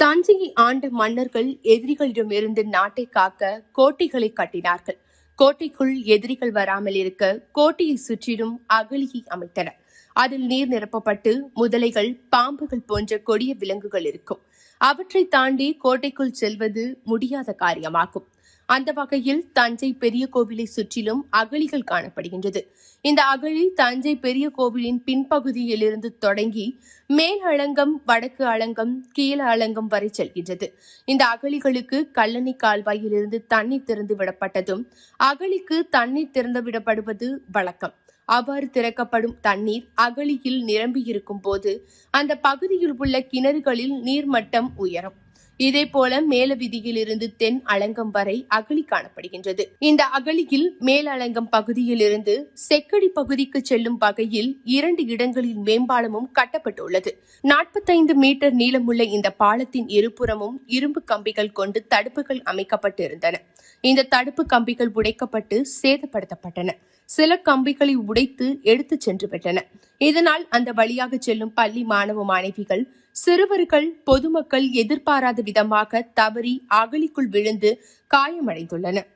தஞ்சையை ஆண்ட மன்னர்கள் எதிரிகளிடமிருந்து நாட்டை காக்க கோட்டைகளை கட்டினார்கள். கோட்டைக்குள் எதிரிகள் வராமல் இருக்க கோட்டையை சுற்றிலும் அகழியை அமைத்தனர். அதில் நீர் நிரப்பப்பட்டு முதலைகள் பாம்புகள் போன்ற கொடிய விலங்குகள் இருக்கும். அவற்றை தாண்டி கோட்டைக்குள் செல்வது முடியாத காரியமாகும். அந்த வகையில் தஞ்சை பெரிய கோவிலை சுற்றிலும் அகழிகள் காணப்படுகின்றது. இந்த அகழி தஞ்சை பெரிய கோவிலின் பின்பகுதியிலிருந்து தொடங்கி மேல் அலங்கம் வடக்கு அலங்கம் கீழ அலங்கம் வரை செல்கின்றது. இந்த அகழிகளுக்கு கல்லணை கால்வாயிலிருந்து தண்ணீர் திறந்து விடப்பட்டதும் அகழிக்கு தண்ணீர் திறந்து விடப்படுவது வழக்கம். அவ்வாறு திறக்கப்படும் தண்ணீர் அகழியில் நிரம்பியிருக்கும் போது அந்த பகுதியில் உள்ள கிணறுகளில் நீர்மட்டம் உயரும். இதேபோல மேல விதியிலிருந்து தென் அலங்கம் வரை அகழி காணப்படுகின்றது. இந்த அகழியில் மேலங்கம் பகுதியிலிருந்து செக்கடி பகுதிக்கு செல்லும் வகையில் இரண்டு இடங்களில் மேம்பாலமும் கட்டப்பட்டுள்ளது. நாற்பத்தைந்து மீட்டர் நீளமுள்ள இந்த பாலத்தின் இருபுறமும் இரும்பு கம்பிகள் கொண்டு தடுப்புகள் அமைக்கப்பட்டிருந்தன. இந்த தடுப்பு கம்பிகள் உடைக்கப்பட்டு சேதப்படுத்தப்பட்டன. சில கம்பிகளை உடைத்து எடுத்துச் சென்று விட்டன இதனால் அந்த வழியாக செல்லும் பள்ளி மாணவ மாணவிகள் சிறுவர்கள் பொதுமக்கள் எதிர்பாராத விதமாக தவறி அகழிக்குள் விழுந்து காயமடைந்துள்ளனர்.